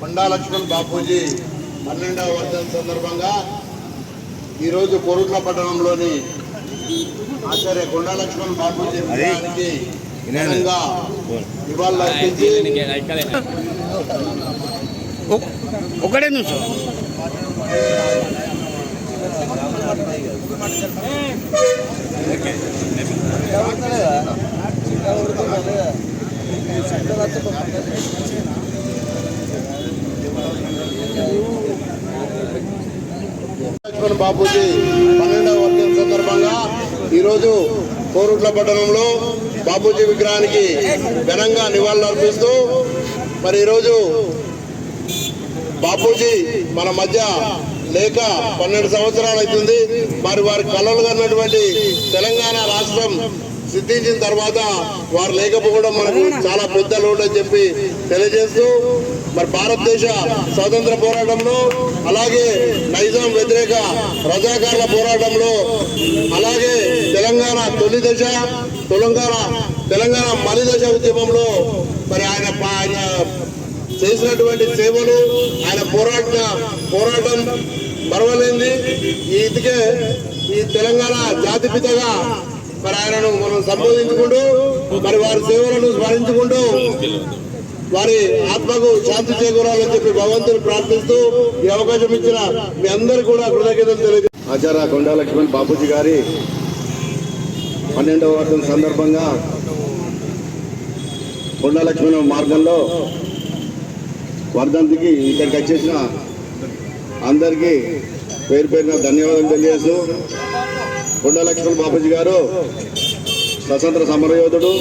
కొండా లక్ష్మణ్ బాపూజీ పన్నెండవ వర్ధన్ సందర్భంగా ఈరోజు కోరుట్ల పట్టణంలోని ఆచార్య కొండా లక్ష్మణ్ బాపూజీ విగ్రహానికి ఘనంగా నివాళులర్పించి ఒకటే నిమిషం బాపూజీ పన్నెండవ వర్ధన్ సందర్భంగా ఈరోజు కోరుట్ల పట్టణంలో బాపూజీ విగ్రహానికి ఘనంగా నివాళులర్పిస్తూ మరి ఈరోజు బాపూజీ మన మధ్య లేక పన్నెండు సంవత్సరాలు అవుతుంది. మరి వారి కళలు కన్నటువంటి తెలంగాణ రాష్ట్రం సిద్ధించిన తర్వాత వారు లేకపోవడం మనకు చాలా పెద్ద లోటు అని చెప్పి తెలియజేస్తూ మరి భారతదేశ స్వాతంత్ర పోరాటంలో అలాగే నైజాం వ్యతిరేక రజాకారుల పోరాటంలో అలాగే తెలంగాణ తొలి దశ తెలంగాణ తెలంగాణ మలి దశ ఉద్యమంలో మరి ఆయన ఆయన చేసినటువంటి సేవలు ఆయన పోరాట పోరాటం మరవలేంది ఈ ఇదికే ఈ తెలంగాణ జాతిపితగా మరి ఆయనను మనం సంబోధించుకుంటూ మరి వారి సేవలను స్మరించుకుంటూ వారి ఆత్మకు శాంతి చేకూరాలని చెప్పి భగవంతుని ప్రార్థిస్తూ ఈ అవకాశం ఇచ్చిన మీ అందరు కూడా కృతజ్ఞతలు తెలియదు ఆచార్య కొండా లక్ష్మణ్ బాపూజీ గారి పన్నెండవ వర్షం సందర్భంగా కొండలక్ష్మణ మార్గంలో వర్ధంతికి ఇక్కడికి వచ్చేసిన అందరికీ పేరు పేరున ధన్యవాదాలు తెలియజేస్తూ కొండలక్ష్మణ్ బాపూజీ గారు స్వతంత్ర సమరయోధుడు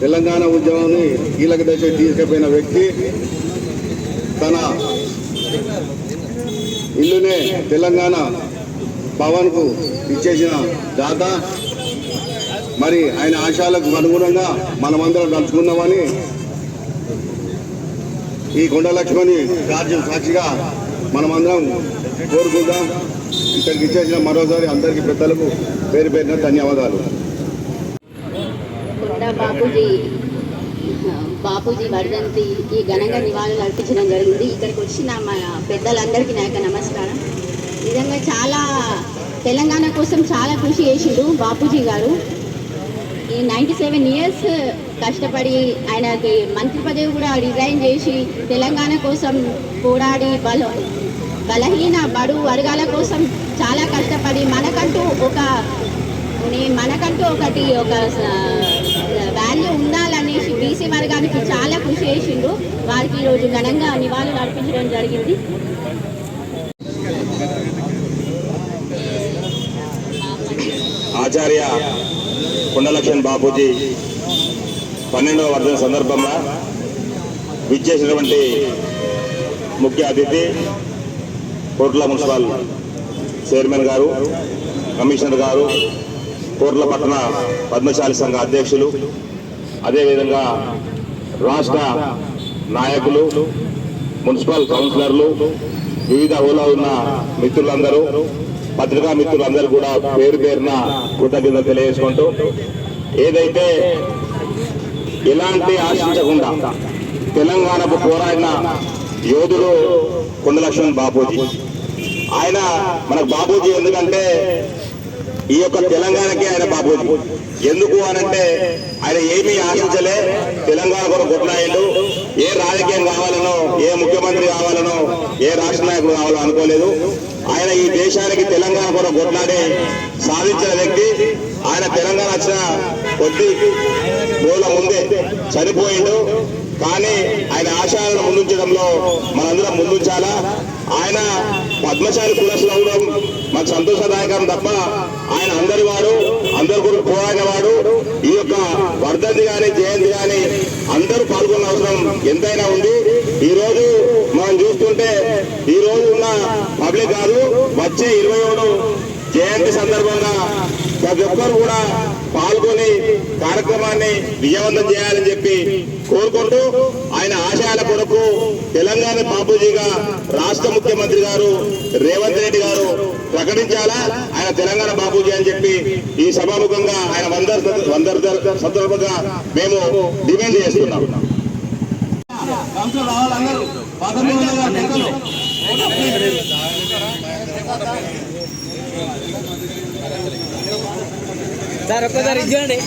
తెలంగాణ ఉద్యమాన్ని కీలక దశ తీసుకుపోయిన వ్యక్తి. తన ఇల్లునే తెలంగాణ భవన్కు ఇచ్చేసిన దాత. మరి ఆయన ఆశయాలకు అనుగుణంగా మనమందరం నడుచుకున్నామని ఈ కొండ లక్ష్మణి కార్యం సాక్షిగా మనమందరం కోరుకుందాం. ఇక్కడికి ఇచ్చేసిన మరోసారి అందరికీ పెద్దలకు పేరు పేరున ధన్యవాదాలు. కొండ బాపూజీ బాపూజీ వర్ధంతికి ఘనంగా నివాళులు అర్పించడం జరిగింది. ఇక్కడికి వచ్చిన మా పెద్దలందరికీ నా యొక్క నమస్కారం. నిజంగా చాలా తెలంగాణ కోసం చాలా కృషి చేసిండు బాపూజీ గారు. ఈ నైంటీ సెవెన్ ఇయర్స్ కష్టపడి ఆయనకి మంత్రి పదవి కూడా రిజైన్ చేసి తెలంగాణ కోసం పోరాడి బల బలహీన బడు వర్గాల కోసం చాలా కష్టపడి మనకంటూ ఒక మనకంటూ ఒకటి ఒక వాల్యూ ఉండాలనేసి బీసీ వర్గానికి చాలా కృషి చేసిండు. వారికి ఈరోజు ఘనంగా నివాళులు అర్పించడం జరిగింది. ఆచార్య కొండలక్ష్మణ్ బాపూజీ పన్నెండవ వర్ధన సందర్భంగా విచ్చేసినటువంటి ముఖ్య అతిథి కోట్ల మున్సిపల్ చైర్మన్ గారు కమిషనర్ గారు కోట్ల పట్టణ పద్మశాలి సంఘ అధ్యక్షులు అదేవిధంగా రాష్ట్ర నాయకులు మున్సిపల్ కౌన్సిలర్లు వివిధ హోదా ఉన్న మిత్రులందరూ పత్రికా మిత్రులందరూ కూడా పేరు పేరున కృతజ్ఞత తెలియజేసుకుంటూ ఏదైతే ఎలాంటి ఆశించకుండా తెలంగాణకు పోరాడిన యోధుడు కొండలక్ష్మణ్ బాపూజీ. ఆయన మనకు బాపూజీ ఎందుకంటే ఈ యొక్క తెలంగాణకి ఆయన బాపూజీ. ఎందుకు అనంటే ఆయన ఏమీ ఆశించలే తెలంగాణ కొరకు కొట్లాయిండు ఏ రాజకీయం కావాలనో ఏ ముఖ్యమంత్రి కావాలనో ఏ రాష్ట్ర నాయకుడు కావాలో అనుకోలేదు. ఆయన ఈ దేశానికి తెలంగాణ కొరకు కొట్లాడి సాధించిన వ్యక్తి. ఆయన తెలంగాణ వచ్చిన కొద్ది రోజుల ముందే చనిపోయిండు. కానీ ఆయన ఆశయాలను ముందుంచడంలో మనందరం ముందుంచాలా? ఆయన పద్మశాలి కులసులు అవడం మన సంతోషదాయకం తప్ప ఆయన అందరి వాడు అందరి కూడా పోరాడిన వాడు ఈ యొక్క వర్ధంతి కానీ జయంతి కానీ అందరూ పాల్గొన్న అవసరం ఎంతైనా ఉంది ఈ రోజు మనం చూస్తుంటే ఈ రోజు ఉన్న పబ్లిక్ కాదు వచ్చే ఇరవై ఏడు జయంతి సందర్భంగా ప్రతి ఒక్కరు కూడా పాల్గొని కార్యక్రమాన్ని విజయవంతం చేయాలని చెప్పి కోరుకుంటూ ఆయన ఆశయాల కొరకు తెలంగాణ బాపూజీగా రాష్ట్ర ముఖ్యమంత్రి గారు రేవంత్ రెడ్డి గారు ప్రకటించాలా? ఆయన తెలంగాణ బాపూజీ అని చెప్పి ఈ సభాముఖంగా ఆయన వందర్ సందర్భంగా మేము డిమాండ్ చేస్తున్నాం. పదమూడు సార్ ఒక్కసారి ఇచ్చేయండి.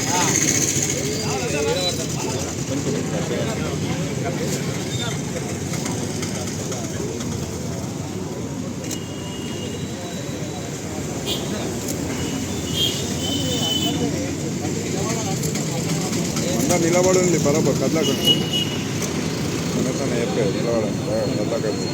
అంతా నిలబడి ఉంది బరాబర్ కదలకండి చెప్పారు నిలబడండి కదలకండి